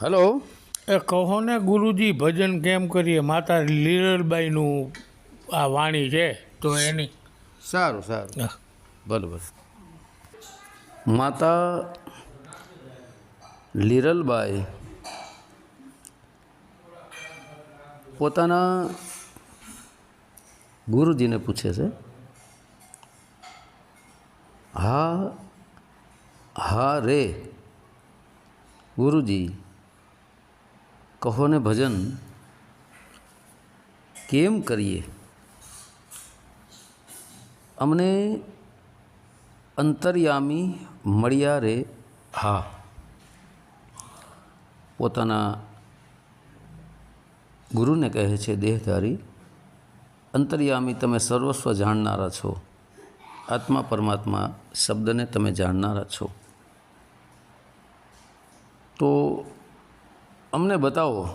Hello. એ કહો ને ગુરુજી ભજન કેમ કરીએ? માતા લીરલબાઈનું આ વાણી છે તો એની. સારું સારું. બરાબર માતા લીરલબાઈ પોતાના ગુરુજીને પૂછે છે હા હા રે ગુરુજી. કહો ને ભજન, કેમ કરીએ? અમને અંતર્યામી મળ્યા રે. હા. પોતાના ગુરુને કહે છે, દેહધારી, અંતર્યામી તમે સર્વસ્વ જાણનારા છો. આત્મા પરમાત્મા શબ્દને તમે જાણનારા છો. તો અમને બતાવો.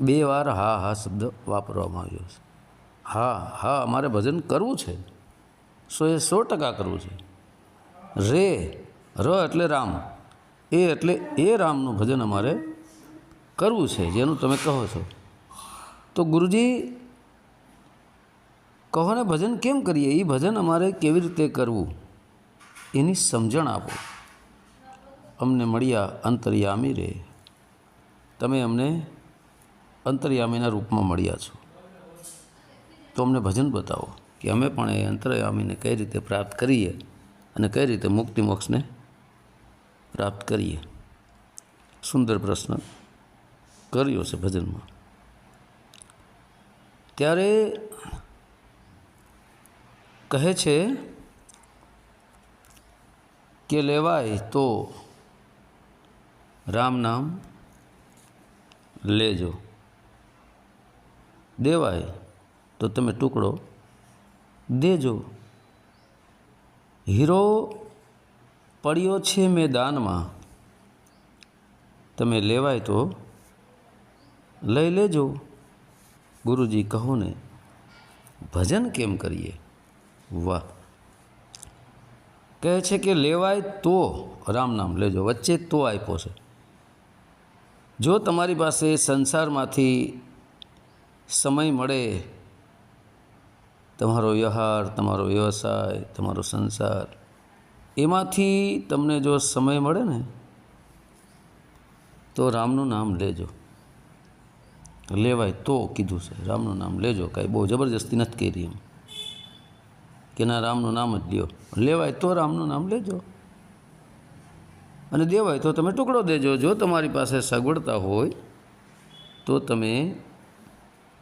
બે વાર હા હા શબ્દ વાપરવામાં આવ્યો છે. હા હા અમારે ભજન કરવું છે. સો એ સો ટકા કરવું છે. રે, ર એટલે રામ. એ એટલે એ રામનું ભજન અમારે કરવું છે, જેનું તમે કહો છો. તો ગુરુજી, કહો ને ભજન કેમ કરીએ? એ ભજન અમારે કેવી રીતે કરવું? એની સમજણ આપો. અમને મળ્યા અંતર્યામી રે. તમે અમને અંતર્યામીના રૂપમાં મળ્યા છો. તો અમને ભજન બતાવો કે અમે પણ એ અંતર્યામીને કઈ રીતે પ્રાપ્ત કરીએ અને કઈ રીતે મુક્તિ મોક્ષને પ્રાપ્ત કરીએ. સુંદર પ્રશ્ન કર્યો છે ભજનમાં. ત્યારે કહે છે કે લેવાય તો રામ નામ લેજો. દેવાય, તો તમે ટુકડો દેજો. હીરો પડ્યો છે મેદાનમાં. તમે લેવાય તો લઈ લેજો. ગુરુજી કહો ને, ભજન કેમ કરીએ? વાહ. કહે છે કે લેવાય તો રામ નામ લેજો. વચ્ચે તો આપ્યો છે. જો તમારી પાસે સંસારમાંથી સમય મળે, તમારો વ્યવહાર, તમારો વ્યવસાય, તમારો સંસાર, એમાંથી તમને જો સમય મળે ને, તો રામનું નામ લેજો. લેવાય તો કીધું છે, રામનું નામ લેજો, કાંઈ બહુ જબરજસ્તી નથી કરી એમ. કે ના, રામનું નામ જ લ્યો. લેવાય તો રામનું નામ લેજો. અને દેવાય, તો તમે ટુકડો દેજો. જો તમારી પાસે સગવડતા હોય, તો તમે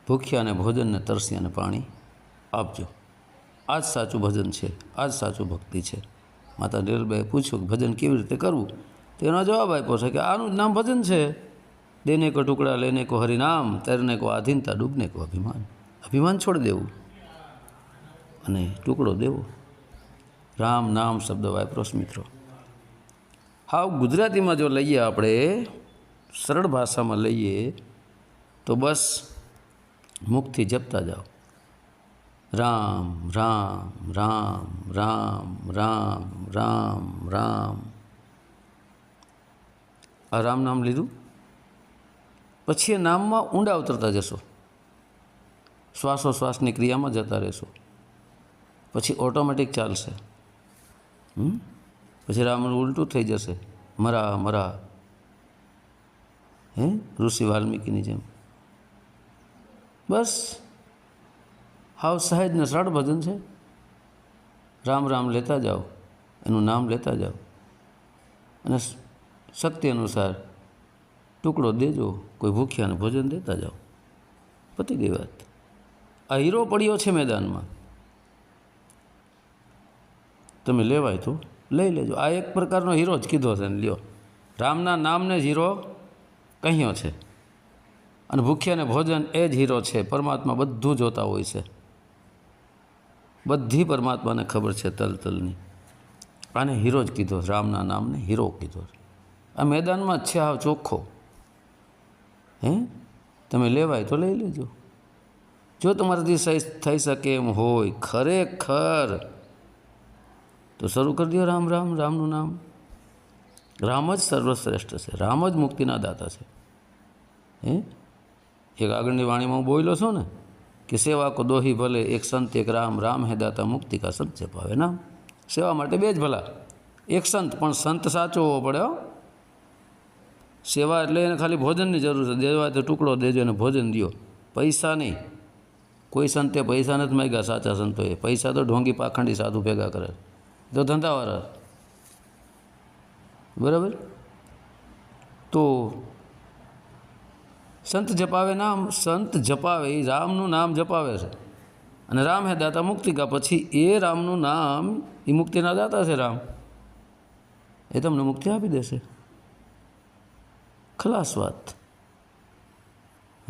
ભૂખ્યાને ભોજનને તરસ્યાને પાણી આપજો. આ જ સાચું ભજન છે આ જ સાચું ભક્તિ છે. માતા નીરબાઈએ પૂછ્યું કે ભજન કેવી રીતે કરવું? તો એનો જવાબ આપ્યો છે કે આનું જ નામ ભજન છે. દેને કો ટુકડા, લેને કો હરિનામ, તૈરને કો આધીનતા, ડૂબને કો અભિમાન. અભિમાન છોડી દેવું અને ટુકડો દેવો. રામ નામ શબ્દ વાપરોશ મિત્રો. હાવ ગુજરાતીમાં જો લઈએ આપણે, સરળ ભાષામાં લઈએ, તો બસ મુખથી જપતા જાઓ. રામ રામ રામ રામ રામ રામ રામ. આ રામ નામ લીધું? પછી એ નામમાં ઊંડા ઉતરતા જશો. શ્વાસોશ્વાસની ક્રિયામાં જતા રહેશો. પછી ઓટોમેટિક ચાલશે. હમ? પછી રાવણ ઉલટું થઈ જશે. મરા મરા, હે? ઋષિ વાલ્મીકીની જેમ. બસ. હાવ સહેજને સરળ ભજન છે. રામ રામ લેતા જાઓ. એનું નામ લેતા જાઓ. અને શક્તિ અનુસાર ટુકડો દેજો, કોઈ ભૂખ્યાને ભોજન દેતા જાઓ. પતી ગઈ વાત. આ હીરો પડ્યો છે મેદાનમાં. તમે લેવાય તો. લઈ લેજો. આ એક પ્રકારનો હીરો જ કીધો છે ને, લ્યો. રામના નામને જ હીરો કહ્યો છે. અને ભૂખ્યાને ભોજન એ જ હીરો છે. પરમાત્મા બધું જોતા હોય છે. બધી પરમાત્માને ખબર છે તલ તલની. આને હીરો જ કીધો રામના નામને હીરો કીધો આ મેદાનમાં જ છે હાવ ચોખ્ખો. હે? તમે લેવાય તો લઈ લેજો. જો તમારાથી થઈ શકે એમ હોય, ખરેખર તો શરૂ કરી દો રામ રામ, રામનું નામ. રામ જ સર્વશ્રેષ્ઠ છે, રામ જ મુક્તિના દાતા છે. હે? એક આગળની વાણીમાં હું બોલ્યો છું ને, કે સેવા કો દોહી ભલે, એક સંત, એક રામ રામ હે દાતા, મુક્તિ કા સંત પાવે નામ સેવા માટે બે જ ભલા. એક સંત, પણ સંત સાચો હોવો પડે, હો. સેવા એટલે એને ખાલી ભોજનની જરૂર છે. દેવા તો ટુકડો દેજો અને ભોજન દો પૈસા નહીં. કોઈ સંતે પૈસા નથી માગ્યા સાચા સંતોએ. પૈસા તો ઢોંગી પાખંડી સાધુ ભેગા કરે તો ધંધાવાળા બરાબર? તો સંત જપાવે નામ, સંત જપાવે એ રામનું નામ જપાવે છે. અને રામ હે દાતા મુક્તિકા પછી એ રામનું નામ એ મુક્તિના દાતા છે રામ. એ તમને મુક્તિ આપી દેશે. ખલાસ વાત.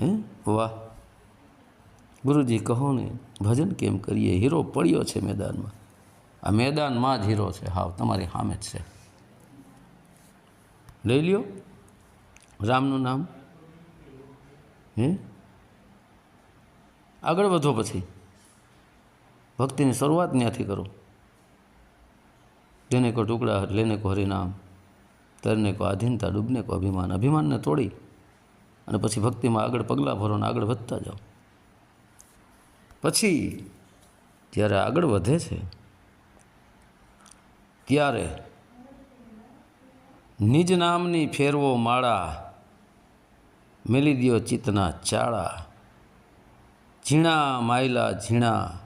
હે? વાહ. ગુરુજી કહો ને, ભજન કેમ કરીએ? હીરો પડ્યો છે મેદાનમાં. આ મેદાનમાં જ હીરો છે. હાવ, તમારી સામે જ છે. લઈ લ્યો. રામનું નામ. હે? આગળ વધો પછી. ભક્તિની શરૂઆત ત્યાંથી કરો. જેને કો ટુકડા લેને કો હરિનામ. તરને કો આધીનતા, ડૂબને કો અભિમાન. અભિમાનને તોડી અને પછી ભક્તિમાં આગળ પગલાં ભરો અને આગળ વધતા જાઓ. પછી જ્યારે આગળ વધે છે ત્યારે નિજ નામની ફેરવો માળા મેલી દ્યો ચિત્તના ચાળા. ઝીણા માયલા ઝીણા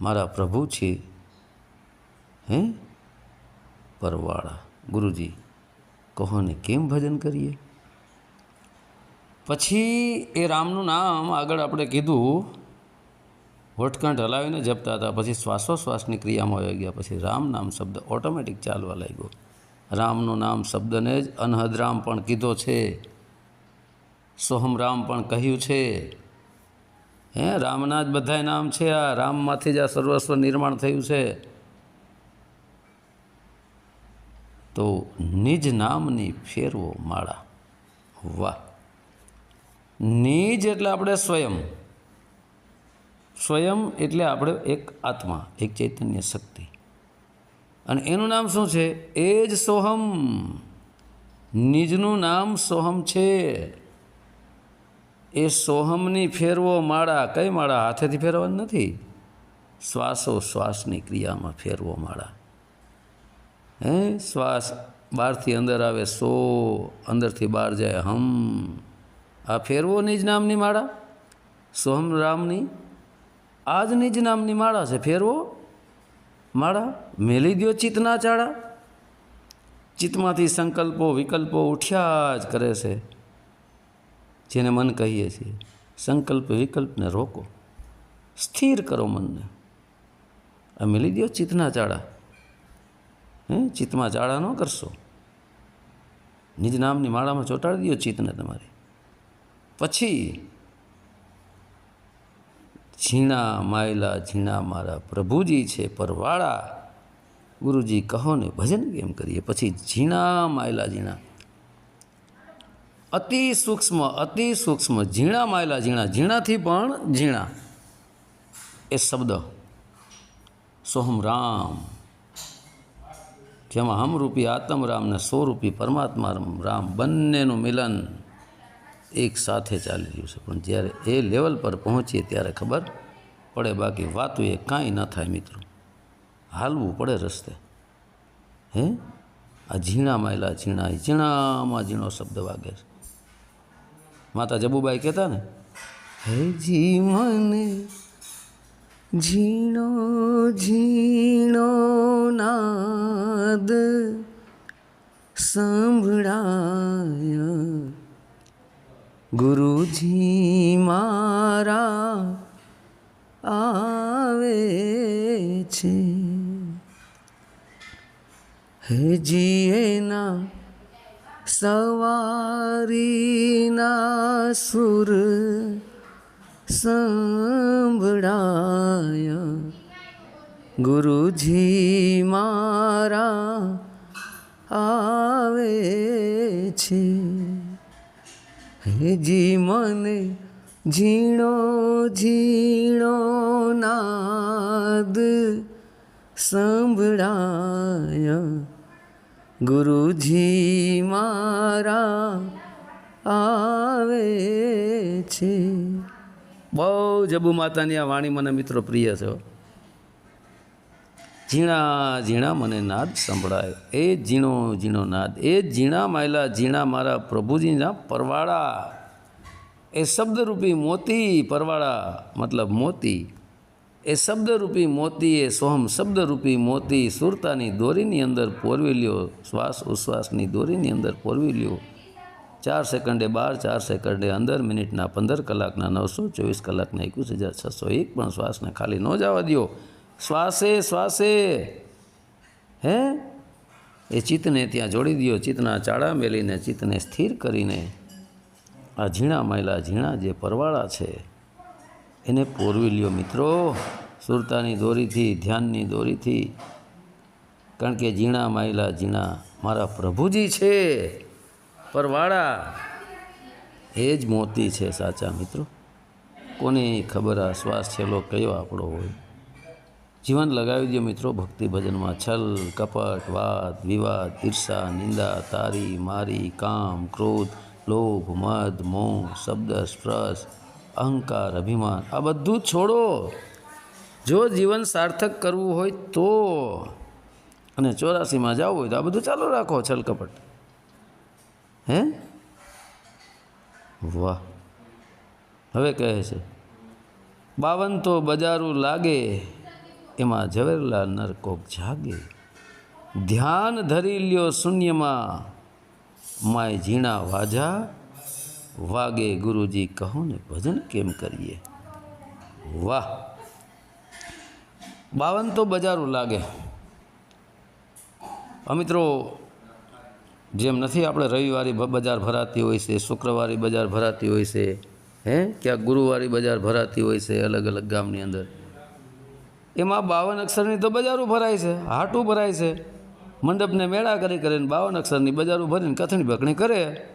મારા પ્રભુ છે, હે? પરવાળા, ગુરુજી, કહો ને કેમ ભજન કરીએ? પછી એ રામનું નામ આગળ આપણે કીધું હોઠકંઠ હલાવીને જપતા હતા. પછી શ્વાસોશ્વાસની ક્રિયામાં આવી ગયા. પછી રામ નામ શબ્દ ઓટોમેટિક ચાલવા લાગ્યો. રામનું નામ શબ્દને જ અનહદ રામ પણ કીધો છે. સોહમ રામ પણ કહ્યું છે. હે, રામના જ બધાય નામ છે આ. રામમાંથી જ આ સર્વસ્વ નિર્માણ થયું છે. તો નિજ નામની ફેરવો માળા. વાહ. નિજ એટલે આપણે સ્વયં. સ્વયં એટલે આપણે એક આત્મા, એક ચૈતન્ય શક્તિ. અને એનું નામ શું છે? એ જ સોહમ. નિજનું નામ સોહમ છે. એ સોહમની ફેરવો માળા, કઈ માળા? હાથેથી ફેરવવાની નથી. શ્વાસો શ્વાસની ક્રિયામાં ફેરવો માળા. હે? શ્વાસ બહારથી અંદર આવે, સો અંદરથી બહાર જાય, હમ. આ ફેરવો નિજ નામની માળા? સોહમ રામની? આ જ નામની માળા છે, ફેરવો. માળા મેલી દ્યો ચિત્તના ચાળા. ચિત્તમાંથી સંકલ્પો, વિકલ્પો ઉઠ્યા જ કરે છે. જેને મન કહીએ છીએ, સંકલ્પ, વિકલ્પને રોકો. સ્થિર કરો મનને. આ મેલી દ્યો ચિત્તના ચાળા. હે, ચિત્તમાં ચાળા ન કરશો. નિજ નામની માળામાં ચોંટાડી દો ચિત્તને તમારી. પછી ઝીણા માયલા ઝીણા મારા પ્રભુજી છે, પરવાળા. ગુરુજી, કહો ને, ભજન કેમ કરીએ? પછી ઝીણા માયલા ઝીણા અતિ સૂક્ષ્મ અતિ સૂક્ષ્મ ઝીણા માયલા ઝીણા ઝીણાથી પણ ઝીણા એ શબ્દ. સોહમ રામ. જેમાં હમરૂપી આત્મ રામ ને સ્વરૂપી પરમાત્મા રામ બંનેનું મિલન. એક સાથે ચાલી રહ્યું છે. પણ જ્યારે એ લેવલ પર પહોંચીએ ત્યારે ખબર પડે બાકી વાતું એ કાંઈ ન થાય મિત્રો. હાલવું પડે રસ્તે. હે? આ ઝીણા માયલા ઝીણા, એ ઝીણામાં ઝીણો શબ્દ વાગે છે. માતા જબુબાઈ કહેતા ને, હે જી મને ઝીણો ઝીણો નાદ સંભળાય. ગુરુજી મારા આવે છે. હજી એના સવારીના સુર સંભળાય. ગુરુજી મારા આવે છે. હેજી મને ઝીણો ઝીણો નાદ સંભળાય ગુરુજી મારા આવે છે બહુ જબુ માતાની આ વાણી મને મિત્રો પ્રિય છે. ઝીણા ઝીણા મને નાદ સંભળાયો. એ ઝીણો ઝીણો નાદ. એ ઝીણા માયલા, ઝીણા મારા પ્રભુજીના પરવાળા. એ શબ્દરૂપી મોતી પરવાળા, મતલબ મોતી. એ શબ્દરૂપી મોતી, એ સોહમ શબ્દરૂપી મોતી, સુરતાની દોરીની અંદર પોરવી લ્યો, શ્વાસ ઉશ્વાસની દોરીની અંદર પોરવી લ્યો. ચાર સેકન્ડે બાર, ચાર સેકન્ડે અંદર મિનિટના પંદર કલાકના નવસો ચોવીસ કલાકના એકવીસ હજાર છસો એક પણ શ્વાસને ખાલી ન જવા દો શ્વાસે શ્વાસે. હે? એ ચિત્તને ત્યાં જોડી દો ચિત્તના ચાળા મેલીને, ચિત્તને સ્થિર કરીને. આ ઝીણા માયલા ઝીણા જે પરવાળા છે, એને પોરવી લ્યો મિત્રો. સુરતાની દોરીથી, ધ્યાનની દોરીથી. કારણ કે ઝીણા માયલા ઝીણા મારા પ્રભુજી છે. પરવાળા. એ જ મોતી છે સાચા મિત્રો. કોને ખબર આ શ્વાસ છેલ્લો કયો આપણો હોય? જીવન લગાવી દો મિત્રો. ભક્તિ ભજનમાં છલ, કપટ, વાદ, વિવાદ, ઈર્ષા, નિંદા, તારી, મારી, કામ, ક્રોધ, લોભ, મદ, મોહ, શબ્દ, સ્પર્શ, અહંકાર, અભિમાન, આ બધું છોડો. જો જીવન સાર્થક કરવું હોય તો. અને ચોરાસીમાં જવું હોય તો આ બધું ચાલુ રાખો, છલ, કપટ. હે? વાહ. હવે કહે છે, બાવન તો બજારું લાગે એમાં ઝવેરલા નરકોક જાગે. ધ્યાન ધરી લ્યો શૂન્યમાં. માય ઝીણા વાજા, વાગે ગુરુજી કહો ને ભજન કેમ કરીએ? વાહ. બાવન તો બજારું લાગે. મિત્રો, જેમ નથી આપણે રવિવારે બજાર ભરાતી હોય છે, શુક્રવારી બજાર ભરાતી હોય છે, હે? ક્યાંક ગુરુવારી બજાર ભરાતી હોય છે અલગ અલગ ગામની અંદર. એમાં બાવન અક્ષરની તો બજારો ભરાય છે, હાટું ભરાય છે. મંડપને મેળા કરી કરીને બાવન અક્ષરની બજારો ભરીને કથણી બકણી કરે.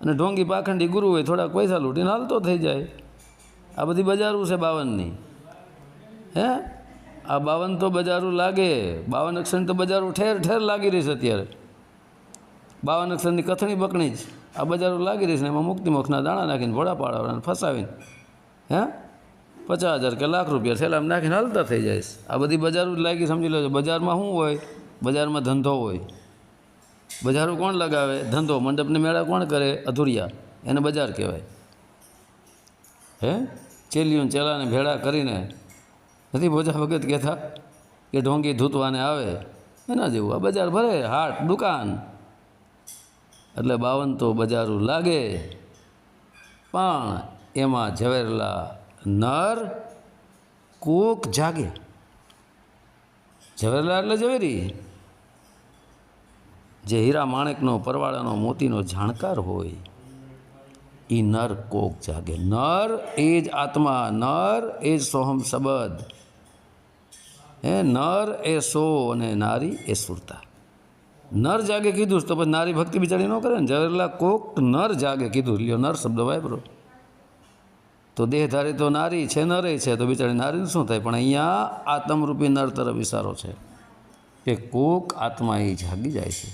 અને ઢોંગી પાખંડી ગુરુ હોય થોડાક પૈસા લૂંટીને હાલતો થઈ જાય. આ બધી બજારો છે બાવનની. હે? આ બાવન તો બજારો લાગે. બાવન અક્ષરની તો બજારો ઠેર ઠેર લાગી રહી છે અત્યારે. બાવન અક્ષરની કથણી બકણી જ આ બજારો લાગી રહી છે એમાં મુક્તિ દાણા નાખીને ભોળા પાડાવાળાને ફસાવીને. હે? પચાસ હજાર કે લાખ રૂપિયા થેલામાં નાખીને હાલતા થઈ જાય આ બધી બજાર લાગી સમજી લેજો. બજારમાં શું હોય? બજારમાં ધંધો હોય. બજારો કોણ લગાવે? ધંધો. મંડપને મેળા કોણ કરે? અધૂરિયા. એને બજાર કહેવાય. હે? ચેલીઓ ચેલાને ભેળા કરીને નથી ભોજા ભગત કહેતા કે ઢોંગી ધૂતવાને આવે? એના જેવું. આ બજાર ભરે. હાટ, દુકાન. એટલે બાવન તો બજારું લાગે. પણ એમાં ઝવેરલા નર કોક જાગે. ઝવેરલા એટલે ઝવેરી. જે હીરા માણેકનો, પરવાળાનો, મોતીનો જાણકાર હોય એ નર કોક જાગે. નર એ જ આત્મા, નર એ જ સોહમ સબદ હે, નર એ સો અને નારી એ સુરતા. નર જાગે કીધું તો પછી નારી ભક્તિ બિચારી ન કરે ને? જવેરલા કોક નર જાગે કીધું. લ્યો, નર શબ્દ વાપરો. તો દેહધારી તો નારી છે નરે છે, તો બિચારી નારીનું શું થાય? પણ અહીંયા આત્મરૂપી નર તરફ ઇશારો છે કે કોક આત્મા એ જાગી જાય છે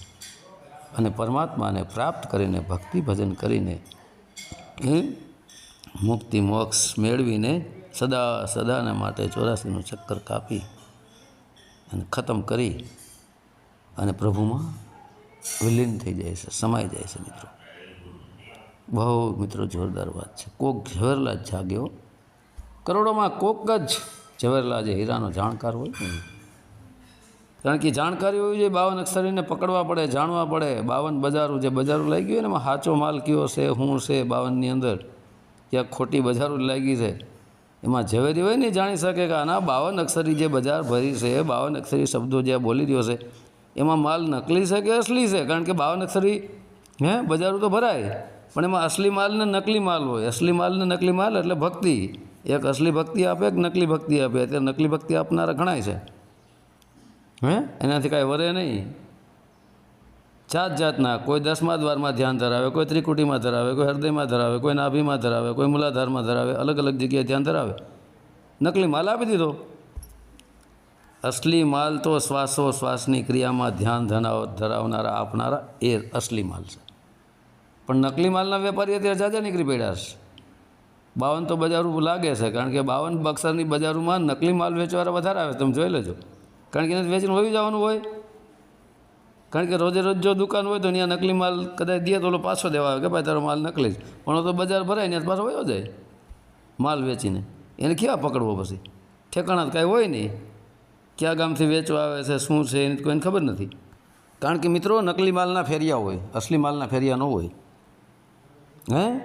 અને પરમાત્માને પ્રાપ્ત કરીને, ભક્તિ ભજન કરીને એ મુક્તિ મોક્ષ મેળવીને સદા, સદાને માટે ચોરાસીનું ચક્કર કાપી અને ખતમ કરી અને પ્રભુમાં વિલીન થઈ જાય છે, સમાઈ જાય છે મિત્રો. બહુ મિત્રો જોરદાર વાત છે. કોક ઝવેરલા જ જાગ્યો કરોડોમાં કોક જ ઝવેરલા જે હીરાનો જાણકાર હોય ને. કારણ કે જાણકારી હોવી જોઈએ, બાવન અક્ષરીને પકડવા પડે, જાણવા પડે. બાવન બજારો જે બજારો લાગી હોય ને, એમાં સાચો માલ કયો છે શું છે બાવનની અંદર. ક્યાં ખોટી બજારો લાગી છે. એમાં ઝવેરી હોય ને જાણી શકે કે આના બાવન અક્ષરી જે બજાર ભરી છે, બાવન અક્ષરી શબ્દો જે બોલી રહ્યો છે, એમાં માલ નકલી છે કે અસલી છે? કારણ કે બાવન અક્ષરી, હે, બજારો તો ભરાય. પણ એમાં અસલી માલ ને નકલી માલ હોય. અસલી માલ ને નકલી માલ એટલે ભક્તિ. એક અસલી ભક્તિ આપે, એક નકલી ભક્તિ આપે. અત્યારે નકલી ભક્તિ આપનારા ઘણાય છે. હે? એનાથી કાંઈ વરે નહીં. જાત જાતના, કોઈ દસમા દ્વારમાં ધ્યાન ધરાવે, કોઈ ત્રિકુટીમાં ધરાવે, કોઈ હૃદયમાં ધરાવે, કોઈ નાભીમાં ધરાવે, કોઈ મૂલાધારમાં ધરાવે, અલગ અલગ જગ્યાએ ધ્યાન ધરાવે. નકલી માલ આપી દીધો. અસલી માલ તો શ્વાસો શ્વાસની ક્રિયામાં ધ્યાન ધરાવ ધરાવનારા આપનારા એ અસલી માલ છે. પણ નકલી માલના વેપારી અત્યારે જાજા નીકળી પડ્યા છે. બાવન તો બજારું લાગે છે, કારણ કે બાવન બક્સરની બજારોમાં નકલી માલ વેચવાળા વધારે આવે તમે જોઈ લેજો. કારણ કે એને વેચીને વહી જવાનું હોય. કારણ કે રોજે રોજ જો દુકાન હોય તો ત્યાં નકલી માલ કદાચ દે તો પાછો દેવા આવે કે ભાઈ તારો માલ નકલી જ પણ તો બજાર ભરાય ને પાછો વયો જાય માલ વેચીને. એને ક્યાં પકડવો પછી? ઠેકાણા તો કાંઈ હોય નહીં. કયા ગામથી વેચવા આવે છે, શું છે, એની કોઈને ખબર નથી. કારણ કે મિત્રો, નકલી માલના ફેરિયા હોય, અસલી માલના ફેરિયા ન હોય. હે?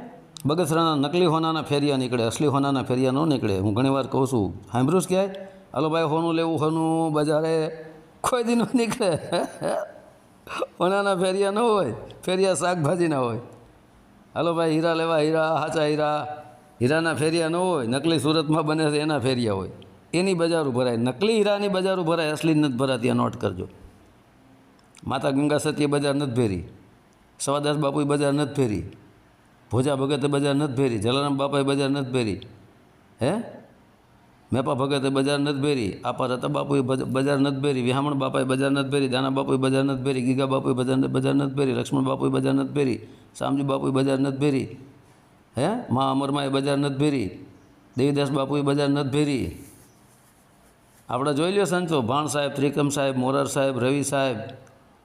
બગસરાના નકલી હોનાના ફેરિયા નીકળે, અસલી હોનાના ફેરિયા ન નીકળે. હું ઘણીવાર કહું છું, સાંભળ્યું ક્યાંય? હાલો ભાઈ, હોનું લેવું, હોનું, બજારે. કોઈ દી ન નીકળે. હોનાના ફેરિયા ન હોય, ફેરિયા શાકભાજીના હોય. હાલો ભાઈ, હીરા લેવા, હીરા હાચા હીરા. હીરાના ફેરિયા ન હોય, નકલી સુરતમાં બને છે એના ફેરિયા હોય. એની બજારો ભરાય નકલી હીરાની બજારો ભરાય અસલી નથી ભરાતી, આ નોટ કરજો. માતા ગંગા સતીએ બજાર નથી ફેરી સવાદાસ બાપુએ બજાર નથી ફેરી ભોજા ભગતે બજાર નથી ફેરી જલારામ બાપાએ બજાર નથી ફેરી હે મેપા ભગતે બજાર નથી ફેરી આપા રતા બાપુએ બજાર નથી ફેરી વિહામણ બાપાએ બજાર નથી ફેરી દાના બાપુએ બજાર નથી ફેરી ગીગા બાપુએ બજાર બજાર નથી ફેરી લક્ષ્મણ બાપુએ બજાર નથી ફેરી શામજી બાપુએ બજાર નથી ફેરી હે મા અમરમાએ બજાર નથી ફેરી દેવીદાસ બાપુએ બજાર નથી ફેરી આપણે જોઈ લ્યો સંતો ભાણ સાહેબ ત્રિકમ સાહેબ મોરાર સાહેબ રવિ સાહેબ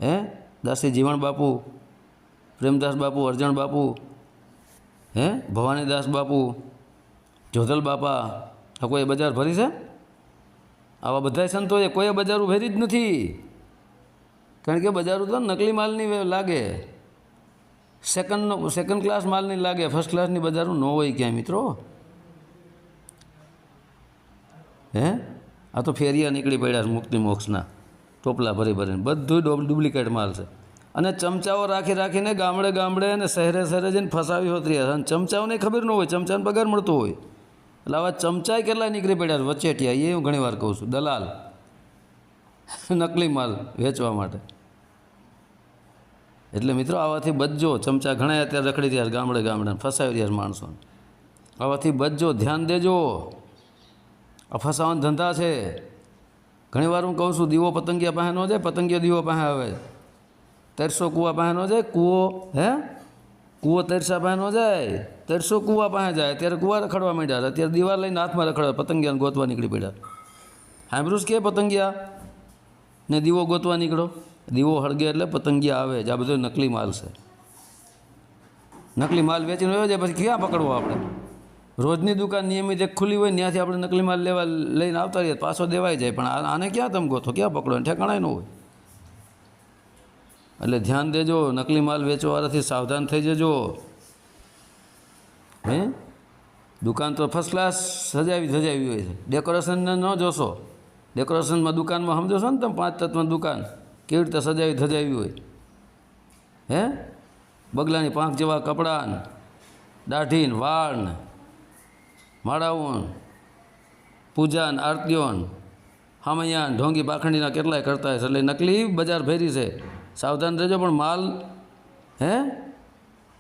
હે દાસી જીવણ બાપુ પ્રેમદાસ બાપુ અરજણ બાપુ હે? ભવાનીદાસ બાપુ, જોધલ બાપા, આ કોઈ બજાર ભરી છે? આવા બધા સંતોએ કોઈ બજારું ભરી જ નથી. કારણ કે બજારો તો નકલી માલની લાગે. સેકન્ડનો સેકન્ડ ક્લાસ માલની લાગે. ફર્સ્ટ ક્લાસની બજારો ન હોય ક્યાંય, મિત્રો. હે? આ તો ફેરિયા નીકળી પડ્યા છે મુક્તિ મોક્ષના. ટોપલા ભરી ભરીને. બધું ડુપ્લિકેટ માલ છે. અને ચમચાઓ રાખી રાખીને ગામડે ગામડે અને શહેરે શહેરે જઈને ફસાવી હોતી અને ચમચાઓને ખબર ન હોય, ચમચાને પગાર મળતો હોય. એટલે આવા ચમચાએ કેટલા નીકળી પડ્યા વચેટિયા, એ હું ઘણીવાર કહું છું. દલાલ, નકલી માલ વેચવા માટે. એટલે મિત્રો, આવાથી બચજો. ચમચા ઘણા અત્યારે રખડી રહ્યા ગામડે ગામડે ફસાવી રહ્યા માણસોને. આવાથી બચજો, ધ્યાન દેજો. આ ફસાવાના ધંધા છે. ઘણીવાર હું કહું છું, દીવો પતંગિયા પાસે ન જાય, પતંગિયો દીવો પાસે આવે. તેરસો કૂવા પાસે ન જાય, કૂવો, હે? કૂવો તેરસા પાસે ન જાય, તેરસો કૂવા પાસે જાય. ત્યારે કૂવા રખડવા માંડ્યા હતા અત્યારે દીવાલ લઈને હાથમાં રખડવા પતંગિયાને ગોતવા નીકળી પડ્યા સાંભળ્યું કે પતંગિયા? ને દીવો ગોતવા નીકળો. દીવો હળગે એટલે પતંગિયા આવે જ આ બધો નકલી માલ છે. નકલી માલ વેચીને આવ્યો જાય, પછી ક્યાં પકડવો આપણે? રોજની દુકાન નિયમિત એક ખુલ્લી હોય, ત્યાંથી આપણે નકલી માલ લેવા લઈને આવતા રહીએ પાછો દેવાઈ જાય. પણ આને ક્યાં તમે ગોતો ક્યાં પકડો? ઠેકાણાય ન હોય. એટલે ધ્યાન દેજો, નકલી માલ વેચવાવાળાથી સાવધાન થઈ જજો. હે? દુકાન તો ફર્સ્ટ ક્લાસ સજાવી સજાવી હોય છે. ડેકોરેશનને ન જોશો. ડેકોરેશનમાં દુકાનમાં સમજોશો ને તમે પાંચ તત્વની દુકાન. કેવી રીતે સજાવી ધજાવી હોય. હે? બગલાની પાંખ જેવા કપડાં દાઢીન વાળ માળાઓન પૂજાન આરતીઓન હામૈયાન ઢોંગી પાખંડીના કેટલાય કરતા હશે એટલે નકલી બજાર ભેરી છે. સાવધાન રહેજો, પણ માલ, હે?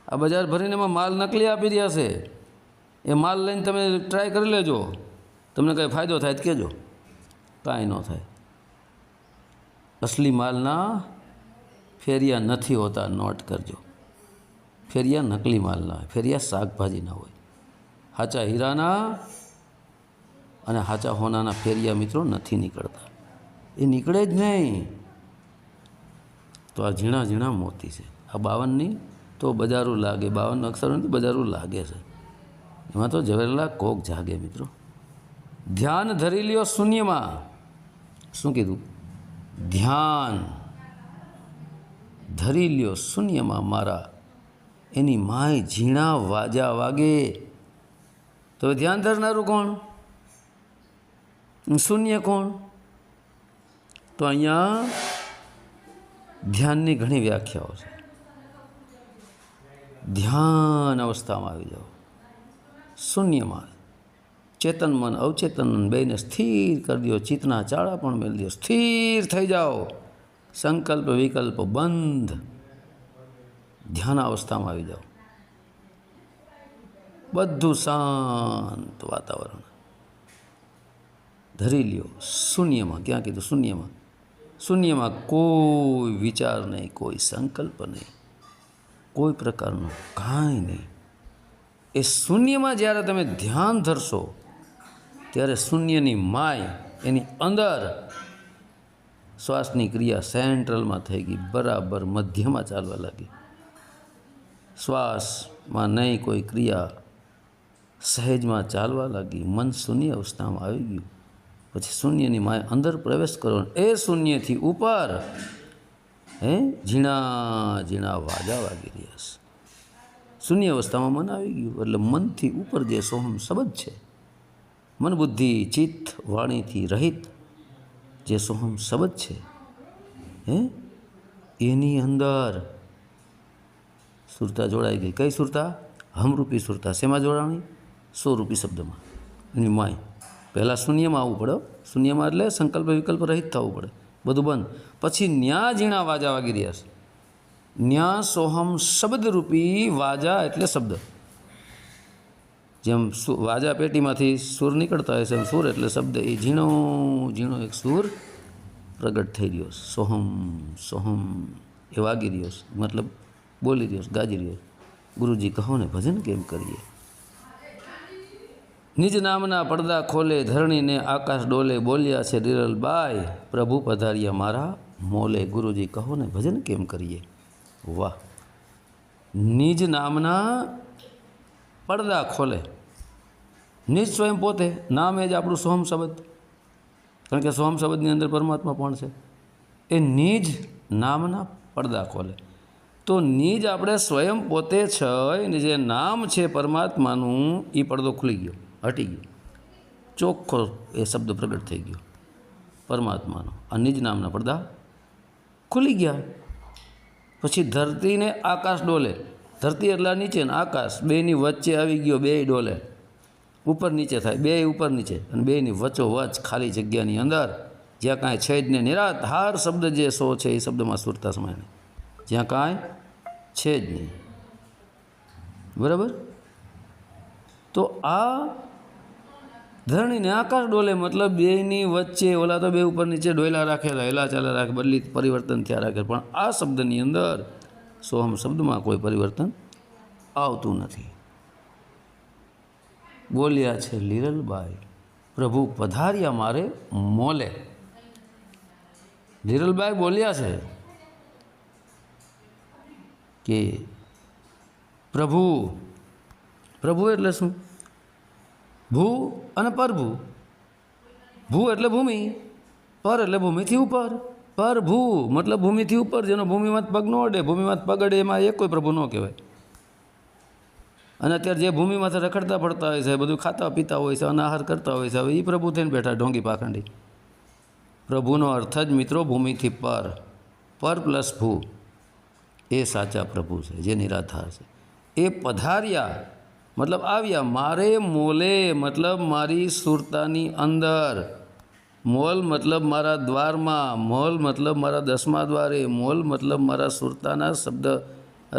આ બજાર ભરીને એમાં માલ નકલી આપી રહ્યા છે. એ માલ લઈને તમે ટ્રાય કરી લેજો. તમને કંઈ ફાયદો થાય તો કહેજો. કાંઈ ન થાય. અસલી માલના ફેરિયા નથી હોતા, નોટ કરજો. ફેરિયા નકલી માલના ફેરિયા શાકભાજીના હોય. હાચા હીરાના અને હાચા હોનાના ફેરિયા મિત્રો નથી નીકળતા. એ નીકળે જ નહીં. તો આ ઝીણા ઝીણા મોતી છે. આ બાવનની તો બજારો લાગે. બાવન અક્ષરોની બજારો લાગે છે. એમાં તો ઝવેરલા કોક જાગે મિત્રો. ધ્યાન ધરી લ્યો શૂન્યમાં. શું કીધું? ધ્યાન ધરી લ્યો શૂન્યમાં મારા. એની માય ઝીણા વાજા વાગે. તો ધ્યાન ધરનારું કોણ? શૂન્ય કોણ? તો અહીંયા ધ્યાનની ઘણી વ્યાખ્યાઓ છે. ધ્યાન અવસ્થામાં આવી જાઓ. શૂન્યમાં. ચેતન મન અવચેતન મન બેને સ્થિર કરી દો. ચિતના ચાળા પણ મેળ દો. સ્થિર થઈ જાઓ. સંકલ્પ, વિકલ્પ બંધ. ધ્યાન અવસ્થામાં આવી જાઓ. બધું શાંત વાતાવરણ. ધરી લ્યો. શૂન્યમાં. ક્યાં કીધું? શૂન્યમાં. શૂન્યમાં કોઈ વિચાર નહીં, કોઈ સંકલ્પ નહીં, કોઈ પ્રકારનું કાંઈ નહીં. એ શૂન્યમાં જ્યારે તમે ધ્યાન ધરશો, ત્યારે શૂન્યની માય એની અંદર શ્વાસની ક્રિયા સેન્ટ્રલમાં થઈ ગઈ, બરાબર મધ્યમાં ચાલવા લાગી. શ્વાસમાં નહીં કોઈ ક્રિયા, સહેજમાં ચાલવા લાગી, મન શૂન્ય અવસ્થામાં આવી ગયું. પછી શૂન્યની માય અંદર પ્રવેશ કરો એ શૂન્યથી ઉપર, હે? ઝીણા ઝીણા વાજા વાગી રહ્યા છે. શૂન્ય અવસ્થામાં મન આવી ગયું, એટલે મનથી ઉપર જે સોહમ શબ્દ છે, મન બુદ્ધિ, ચિત્ત, વાણીથી રહિત જે સોહમ શબ્દ છે, હે? એની અંદર સુરતા જોડાઈ ગઈ. કઈ સુરતા? હમરૂપી સુરતા. શેમાં જોડાણી? સોરૂપી શબ્દમાં. એની માય પહેલાં શૂન્યમાં આવવું પડે શૂન્યમાં એટલે સંકલ્પ વિકલ્પ રહિત થવું પડે. બધું બંધ. પછી ન્યા ઝીણા વાજા વાગી રહ્યા છે. ન્યા સોહમ શબ્દરૂપી વાજા એટલે શબ્દ. જેમ વાજા પેટીમાંથી સૂર નીકળતા હોય છે સૂર એટલે શબ્દ. એ ઝીણો ઝીણો એક સૂર પ્રગટ થઈ રહ્યો છે. સોહમ સોહમ. એ વાગી રહ્યો છે. મતલબ બોલી રહ્યો છે, ગાજી રહ્યો ગુરુજી કહો ને ભજન કેમ કરીએ? નિજ નામના પડદા ખોલે ધરણીને આકાશ ડોલે બોલ્યા છે દિરલબાઈ પ્રભુ પધાર્યા મારા મોલે. ગુરુજી, કહો ને, ભજન કેમ કરીએ? વાહ. નિજ નામના પડદા ખોલે. નિજ સ્વયં પોતે, નામ એ જ આપણું સોમ શબ્દ. કારણ કે સોમ શબ્દની અંદર પરમાત્મા પણ છે. એ નિજ નામના પડદા ખોલે. તો નિજ આપણે સ્વયં પોતે છે ને જે નામ છે પરમાત્માનું એ પડદો ખુલી ગયો. હટી ગયો. ચોખ્ખો એ શબ્દ પ્રગટ થઈ ગયો. પરમાત્માનો. આ નિજ નામના પડદા ખુલી ગયા. પછી ધરતીને આકાશ ડોલે. ધરતી એટલે નીચે ને આકાશ. બેની વચ્ચે આવી ગયો બે ડોલે. ઉપર નીચે થાય. બે ઉપર નીચે. અને બેની વચ્ચો વચ ખાલી જગ્યાની અંદર જ્યાં કાંઈ છે જ નિરાત હાર શબ્દ જે સો છે એ શબ્દમાં સુરતા સમાય જ્યાં કાંઈ છે જ નહીં. બરાબર? તો આ ધરણીને આકાશ ડોલે મતલબ બેની વચ્ચે ઓલા તો બે ઉપર નીચે ડોયલા રાખેલા હેલા ચાલા રાખે, બદલી પરિવર્તન થયા રાખે. પણ આ શબ્દની અંદર સોહમ શબ્દમાં કોઈ પરિવર્તન આવતું નથી. બોલ્યા છે લીરલબાઈ, પ્રભુ, પધાર્યા મારે મોલે. લીરલબાઈ બોલ્યા છે કે, પ્રભુ પ્રભુ એટલે શું? ભૂ અને પરભૂ. ભૂ એટલે ભૂમિ, પર એટલે ભૂમિથી ઉપર. પર ભૂ મતલબ ભૂમિથી ઉપર, જેનો ભૂમિમાં પગ ન અડે. ભૂમિમાં પગ અડે, એમાં એક કોઈ પ્રભુ ન કહેવાય. અને અત્યારે જે ભૂમિમાંથી રખડતા પડતા હોય છે, બધું ખાતા પીતા હોય છે, અનાહાર કરતા હોય છે, હવે એ પ્રભુ થઈને બેઠા ઢોંગી પાખંડી. પ્રભુનો અર્થ જ મિત્રો ભૂમિથી પર. પર પ્લસ ભૂ. એ સાચા પ્રભુ છે, જે નિરાધાર છે. એ પધાર્યા મતલબ આવ્યા, મારે મોલે, મતલબ મારી સુરતાની અંદર. મોલ મતલબ મારા દ્વારમાં, મોલ મતલબ મારા દસમા દ્વારે, મોલ મતલબ મારા સુરતાના શબ્દ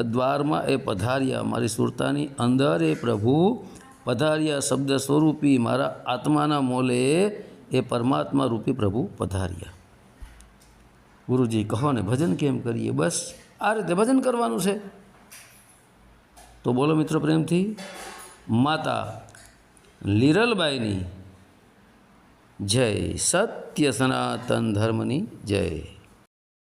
દ્વારમાં એ પધાર્યા. મારી સુરતાની અંદર એ પ્રભુ પધાર્યા. શબ્દ સ્વરૂપી મારા આત્માના મોલે એ પરમાત્મા રૂપી પ્રભુ પધાર્યા. ગુરુજી, કહો ને, ભજન કેમ કરીએ? બસ આ રીતે ભજન કરવાનું છે. તો બોલો મિત્રો પ્રેમથી માતા લીરલબાઈની જય સત્ય સનાતન ધર્મની જય.